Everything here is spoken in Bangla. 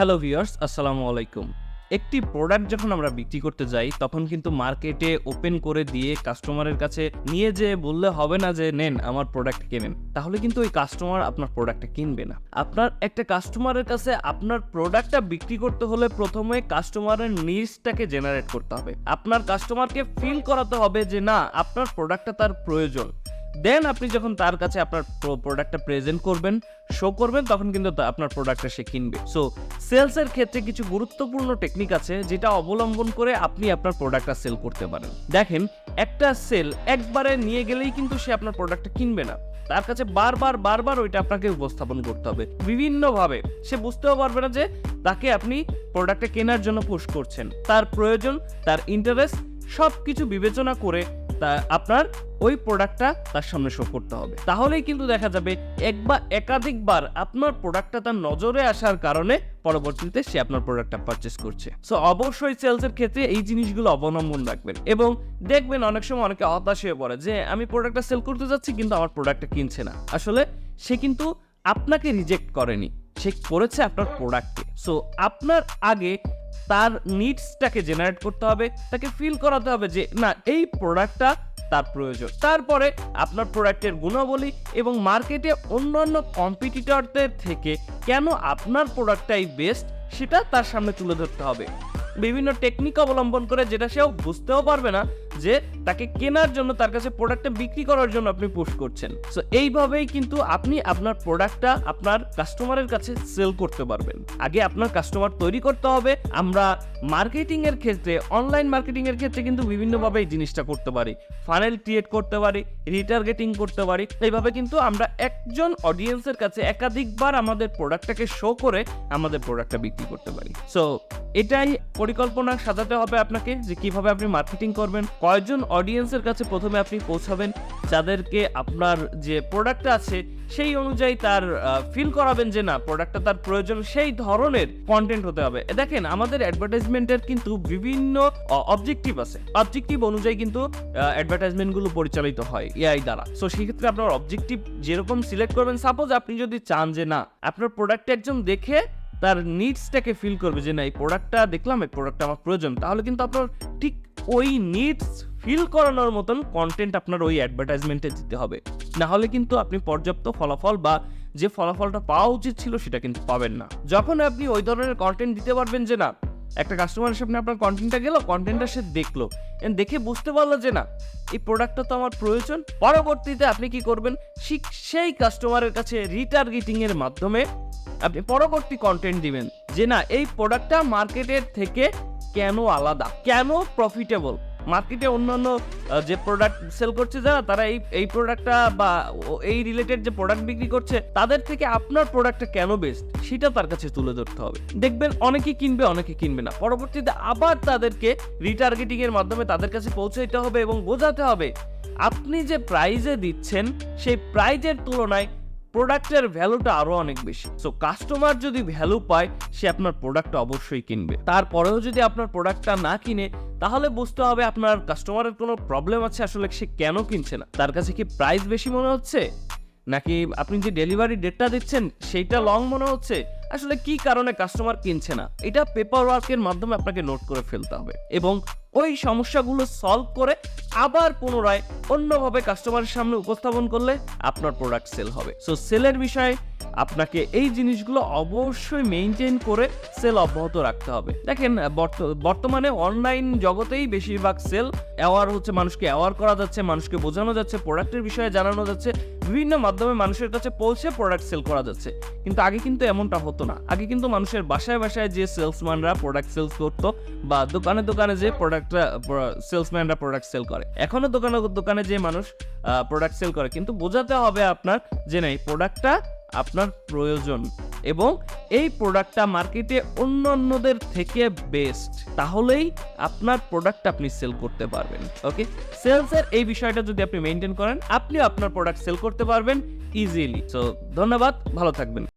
হ্যালো ভিউয়ার্স আসসালামু আলাইকুম। একটি প্রোডাক্ট যখন আমরা বিক্রি করতে যাই, তখন কিন্তু মার্কেটে ওপেন করে দিয়ে কাস্টমারের কাছে নিয়ে যে বললে হবে না যে, নেন, আমার প্রোডাক্ট কেনেন তাহলে কিন্তু ওই কাস্টমার আপনার প্রোডাক্টটা কিনবে না। আপনার, একটা কাস্টমারের কাছে আপনার প্রোডাক্টটা বিক্রি করতে হলে প্রথমে কাস্টমারের নিডসটাকে জেনারেট করতে হবে। আপনার কাস্টমারকে ফিল করাতে হবে যে, না, আপনার প্রোডাক্টটা তার প্রয়োজন। দেন আপনি যখন তার কাছে আপনার প্রোডাক্টটা প্রেজেন্ট করবেন শো করবেন, তখন কিন্তু আপনার প্রোডাক্টটা সে কিনবে। সো সেলসের ক্ষেত্রে কিছু গুরুত্বপূর্ণ টেকনিক আছে, যেটা অবলম্বন করে আপনি আপনার প্রোডাক্টটা সেল করতে পারেন। দেখেন, একটা সেল একবারে নিয়ে গেলেই কিন্তু সে আপনার প্রোডাক্টটা কিনবে না। তার কাছে বারবার বারবার ওইটা আপনাকে উপস্থাপন করতে হবে। বিভিন্নভাবে সে বুঝতেও পারবে না যে তাকে আপনি প্রোডাক্টটা কেনার জন্য পুশ করছেন। তার প্রয়োজন, তার ইন্টারেস্ট সব কিছু বিবেচনা করে তা আপনার ওই প্রোডাক্টটা তার সামনে শো করতে হবে। তাহলেই কিন্তু দেখা যাবে এক বা একাধিকবার আপনার প্রোডাক্টটা তার নজরে আসার কারণে পরবর্তীতে সে আপনার প্রোডাক্টটা পারচেস করছে। সো অবশ্যই সেলসের ক্ষেত্রে এই জিনিসগুলো অবলম্বন রাখবেন এবং দেখবেন অনেক সময় অনেকে হতাশ হয়ে পড়ে যে, আমি প্রোডাক্টটা সেল করতে যাচ্ছি কিন্তু আমার প্রোডাক্টটা কিনছে না। আসলে সে কিন্তু আপনাকে রিজেক্ট করেনি। সে করেছে আপনার প্রোডাক্টকে সো আপনার আগে তার নিডসটাকে জেনারেট করতে হবে, তাকে ফিল করাতে হবে যে, না, এই প্রোডাক্টটা তার প্রয়োজন। তারপরে আপনার প্রোডাক্টের গুণাবলী এবং মার্কেটে অন্যান্য কম্পিটিটরদের থেকে কেন আপনার প্রোডাক্টটাই বেস্ট সেটা তার সামনে তুলে ধরতে হবে। বিভিন্ন টেকনিক অবলম্বন করে যেটা সেও বুঝতেও পারবে না যে তাকে কেনার জন্য তার কাছে প্রোডাক্টটা বিক্রি করার জন্য আপনি পুশ করছেন। সো এইভাবেই কিন্তু আপনি আপনার প্রোডাক্টটা আপনার কাস্টমারের কাছে সেল করতে পারবেন। আগে আপনার কাস্টমার তৈরি করতে হবে। আমরা মার্কেটিং এর ক্ষেত্রে অনলাইন মার্কেটিং এর ক্ষেত্রে কিন্তু বিভিন্নভাবে এই জিনিসটা করতে পারি। ফানেল ক্রিয়েট করতে পারি রিটার্গেটিং করতে পারি। এইভাবে কিন্তু আমরা একজন অডিয়েন্সের কাছে একাধিকবার আমাদের প্রোডাক্টটাকে শো করে আমাদের প্রোডাক্টটা বিক্রি করতে পারি। সো এটাই পরিকল্পনা সাজাতে হবে আপনাকে যে কীভাবে আপনি মার্কেটিং করবেন, কয়জন অডিয়েন্সের কাছে প্রথমে আপনি পৌঁছাবেন, যাদেরকে আপনার যে প্রোডাক্টটা আছে সেই অনুযায়ী তার ফিল করাবেন যে না প্রোডাক্টটা তার প্রয়োজন, সেই ধরনের কন্টেন্ট হতে হবে। দেখেন, আমাদের অ্যাডভার্টাইজমেন্টের কিন্তু বিভিন্ন অবজেক্টিভ আছে। অবজেক্টিভ অনুযায়ী কিন্তু অ্যাডভার্টাইজমেন্টগুলো পরিচালিত হয় এআই দ্বারা। সো সেক্ষেত্রে আপনার অবজেক্টিভ যেরকম সিলেক্ট করবেন সাপোজ আপনি যদি চান যে না, আপনার প্রোডাক্টটা একজন দেখে তার নিডসটাকে ফিল করবে যে, না, এই প্রোডাক্টটা দেখলাম, এই প্রোডাক্টটা আমার প্রয়োজন। তাহলে কিন্তু আপনার ঠিক ওই নিডস ফিল করানোর মতন কন্টেন্ট আপনার ওই অ্যাডভার্টাইজমেন্টে দিতে হবে। না হলে কিন্তু আপনি পর্যাপ্ত ফলাফল বা যে ফলাফলটা পাওয়া উচিত ছিল, সেটা কিন্তু পাবেন না। যখন আপনি ওই ধরনের কন্টেন্ট দিতে পারবেন যে, না, একটা কাস্টমারের সামনে আপনার কন্টেন্টটা গেল কন্টেন্টটা সে দেখল। দেখে বুঝতে পারল যে, না, এই প্রোডাক্টটা তো আমার প্রয়োজন। পরবর্তীতে আপনি কি করবেন? সেই কাস্টমারের কাছে রিটার্গেটিং এর মাধ্যমে আপনি পরবর্তী কন্টেন্ট দিবেন। যে না, এই প্রোডাক্টটা মার্কেটের থেকে কেন আলাদা? কেন প্রফিটেবল মার্কেটে অন্যান্য যে প্রোডাক্ট সেল করছে যারা, তারা এই এই প্রোডাক্টটা বা এই রিলেটেড যে প্রোডাক্ট বিক্রি করছে, তাদের থেকে আপনার প্রোডাক্টটা কেন বেস্ট সেটা তার কাছে তুলে ধরতে হবে। দেখবেন অনেকে কিনবে অনেকে কিনবে না। পরবর্তীতে আবার তাদেরকে রিটার্গেটিং এর মাধ্যমে তাদের কাছে পৌঁছাইতে হবে এবং বোঝাতে হবে, আপনি যে প্রাইজে দিচ্ছেন, সেই প্রাইজের তুলনায় প্রোডাক্টের ভ্যালুটা আরও অনেক বেশি। সো কাস্টমার যদি ভ্যালু পায়, সে আপনার প্রোডাক্টটা অবশ্যই কিনবে। তারপরেও যদি আপনার প্রোডাক্টটা না কিনে, তাহলে বুঝতে হবে আপনার কাস্টমারের কোনো প্রবলেম আছে, আসলে সে কেন কিনছে না। তার কাছে কি প্রাইস বেশি মনে হচ্ছে? নাকি আপনি যে ডেলিভারি ডেটটা দিচ্ছেন, সেইটা লং মনে হচ্ছে? আসলে কি কারণে কাস্টমার কিনছে না? এটা পেপার ওয়ার্কের মাধ্যমে আপনাকে নোট করে ফেলতে হবে। এবং ওই সমস্যাগুলো সলভ করে আবার পুনরায় অন্যভাবে কাস্টমারের সামনে উপস্থাপন করলে আপনার প্রোডাক্ট সেল হবে। সো সেলের বিষয়ে আপনাকে এই জিনিসগুলো অবশ্যই মেনটেন করে সেল অব্যাহত রাখতে হবে। দেখেন, বর্ত- বর্তমানে অনলাইন জগতেই বেশিরভাগ সেল অ্যাওয়ার হচ্ছে মানুষকে অ্যাওয়ার করা যাচ্ছে, মানুষকে বোঝানো যাচ্ছে প্রোডাক্টের বিষয়ে জানানো যাচ্ছে, বিভিন্ন মাধ্যমে মানুষের কাছে পৌঁছে প্রোডাক্ট সেল করা যাচ্ছে। কিন্তু আগে কিন্তু এমনটা হতো না। আগে কিন্তু মানুষের বাসায় বাসায় যে সেলসম্যানরা প্রোডাক্ট সেলস করতো বা দোকানে দোকানে যে প্রোডাক্টটা সেলসম্যানরা প্রোডাক্ট সেল করে। এখনও দোকানে দোকানে যে মানুষ প্রোডাক্ট সেল করে। কিন্তু বোঝাতে হবে আপনার যে, না, এই প্রোডাক্টটা আপনার প্রয়োজন এবং এই প্রোডাক্টটা মার্কেটে অন্য অন্যদের থেকে বেস্ট তাহলেই আপনার প্রোডাক্ট আপনি সেল করতে পারবেন ওকে সেলসের এই বিষয়টা যদি আপনি মেনটেন করেন, আপনিও আপনার প্রোডাক্ট সেল করতে পারবেন ইজিলি সো ধন্যবাদ, ভালো থাকবেন।